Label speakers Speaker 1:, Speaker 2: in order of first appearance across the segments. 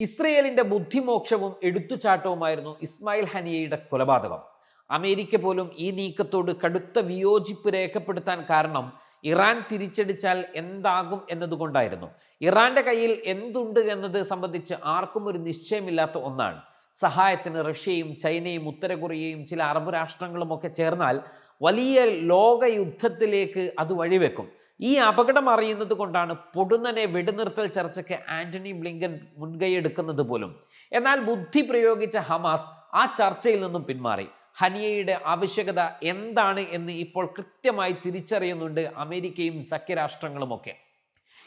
Speaker 1: ഇസ്രയേലിന്റെ ബുദ്ധിമോക്ഷവും എടുത്തുചാട്ടവുമായിരുന്നു ഇസ്മായിൽ ഹനിയയുടെ കൊലപാതകം. അമേരിക്ക പോലും ഈ നീക്കത്തോട് കടുത്ത വിയോജിപ്പ് രേഖപ്പെടുത്താൻ കാരണം ഇറാൻ തിരിച്ചടിച്ചാൽ എന്താകും എന്നതുകൊണ്ടായിരുന്നു. ഇറാന്റെ കയ്യിൽ എന്തുണ്ട് എന്നത് സംബന്ധിച്ച് ആർക്കും ഒരു നിശ്ചയമില്ലാത്ത ഒന്നാണ്. സഹായത്തിന് റഷ്യയും ചൈനയും ഉത്തര കൊറിയയും ചില അറബ് രാഷ്ട്രങ്ങളും ഒക്കെ ചേർന്നാൽ വലിയ ലോകയുദ്ധത്തിലേക്ക് അത് വഴിവെക്കും. ഈ അപകടം അറിയുന്നത് കൊണ്ടാണ് പൊടുന്നനെ വെടിനിർത്തൽ ചർച്ചയ്ക്ക് ആന്റണി ബ്ലിങ്കൻ മുൻകൈയെടുക്കുന്നത് പോലും. എന്നാൽ ബുദ്ധി പ്രയോഗിച്ച ഹമാസ് ആ ചർച്ചയിൽ നിന്നും പിന്മാറി. ഹനിയയുടെ ആവശ്യകത എന്താണ് എന്ന് ഇപ്പോൾ കൃത്യമായി തിരിച്ചറിയുന്നുണ്ട് അമേരിക്കയും സഖ്യരാഷ്ട്രങ്ങളുമൊക്കെ.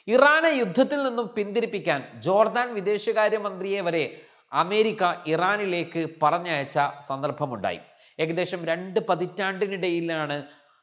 Speaker 1: ഇറാനെ യുദ്ധത്തിൽ നിന്നും പിന്തിരിപ്പിക്കാൻ ജോർദാൻ വിദേശകാര്യമന്ത്രിയെ വരെ അമേരിക്ക ഇറാനിലേക്ക് പറഞ്ഞയച്ച സന്ദർഭമുണ്ടായി. ഏകദേശം രണ്ട് പതിറ്റാണ്ടിനിടയിലാണ്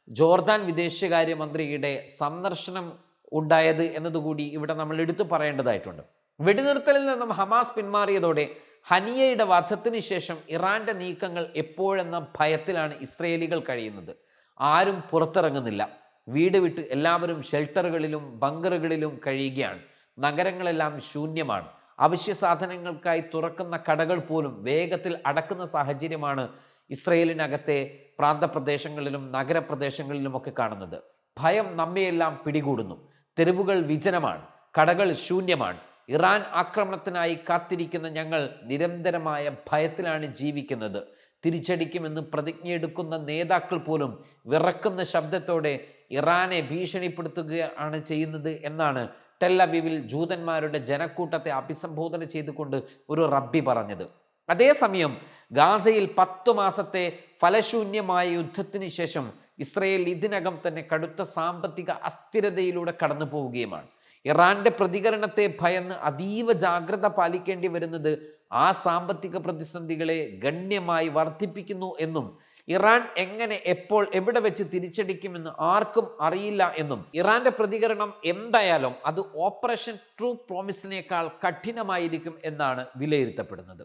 Speaker 1: ജോർദാൻ വിദേശകാര്യമന്ത്രിയുടെ സന്ദർശനം ഉണ്ടായത് എന്നതുകൂടി ഇവിടെ നമ്മൾ എടുത്തു പറയേണ്ടതായിട്ടുണ്ട്. വെടിനിർത്തലിൽ നിന്നും ഹമാസ് പിന്മാറിയതോടെ ഹനിയയുടെ വധത്തിന് ശേഷം ഇറാന്റെ നീക്കങ്ങൾ എപ്പോഴെന്ന ഭയത്തിലാണ് ഇസ്രയേലികൾ കഴിയുന്നത്. ആരും പുറത്തിറങ്ങുന്നില്ല. വീട് വിട്ട് എല്ലാവരും ഷെൽട്ടറുകളിലും ബങ്കറുകളിലും കഴിയുകയാണ്. നഗരങ്ങളെല്ലാം ശൂന്യമാണ്. അവശ്യ സാധനങ്ങൾക്കായി തുറക്കുന്ന കടകൾ പോലും വേഗത്തിൽ അടക്കുന്ന സാഹചര്യമാണ് ഇസ്രയേലിനകത്തെ പ്രാന്തപ്രദേശങ്ങളിലും നഗരപ്രദേശങ്ങളിലുമൊക്കെ കാണുന്നത്. ഭയം നമ്മയെല്ലാം പിടികൂടുന്നു. തെരുവുകൾ വിജനമാണ്. കടകൾ ശൂന്യമാണ്. ഇറാൻ ആക്രമണത്തിനായി കാത്തിരിക്കുന്ന ഞങ്ങൾ നിരന്തരമായ ഭയത്തിലാണ് ജീവിക്കുന്നത്. തിരിച്ചടിക്കുമെന്ന് പ്രതിജ്ഞയെടുക്കുന്ന നേതാക്കൾ പോലും വിറക്കുന്ന ശബ്ദത്തോടെ ഇറാനെ ഭീഷണിപ്പെടുത്തുകയാണ് ചെയ്യുന്നത് എന്നാണ് ടെല്ലവിവിൽ ജൂതന്മാരുടെ ജനക്കൂട്ടത്തെ അഭിസംബോധന ചെയ്തുകൊണ്ട് ഒരു റബ്ബി പറഞ്ഞത്. അതേസമയം ഗാസയിൽ പത്തു മാസത്തെ ഫലശൂന്യമായ യുദ്ധത്തിന് ശേഷം ഇസ്രയേൽ ഇതിനകം തന്നെ കടുത്ത സാമ്പത്തിക അസ്ഥിരതയിലൂടെ കടന്നു പോവുകയുമാണ്. ഇറാന്റെ പ്രതികരണത്തെ ഭയന്ന് അതീവ ജാഗ്രത പാലിക്കേണ്ടി വരുന്നത് ആ സാമ്പത്തിക പ്രതിസന്ധികളെ ഗണ്യമായി വർദ്ധിപ്പിക്കുന്നു എന്നും ഇറാൻ എങ്ങനെ എപ്പോൾ എവിടെ വെച്ച് തിരിച്ചടിക്കുമെന്ന് ആർക്കും അറിയില്ല എന്നും ഇറാന്റെ പ്രതികരണം എന്തായാലും അത് ഓപ്പറേഷൻ ട്രൂ പ്രോമിസിനേക്കാൾ കഠിനമായിരിക്കും എന്നാണ് വിലയിരുത്തപ്പെടുന്നത്.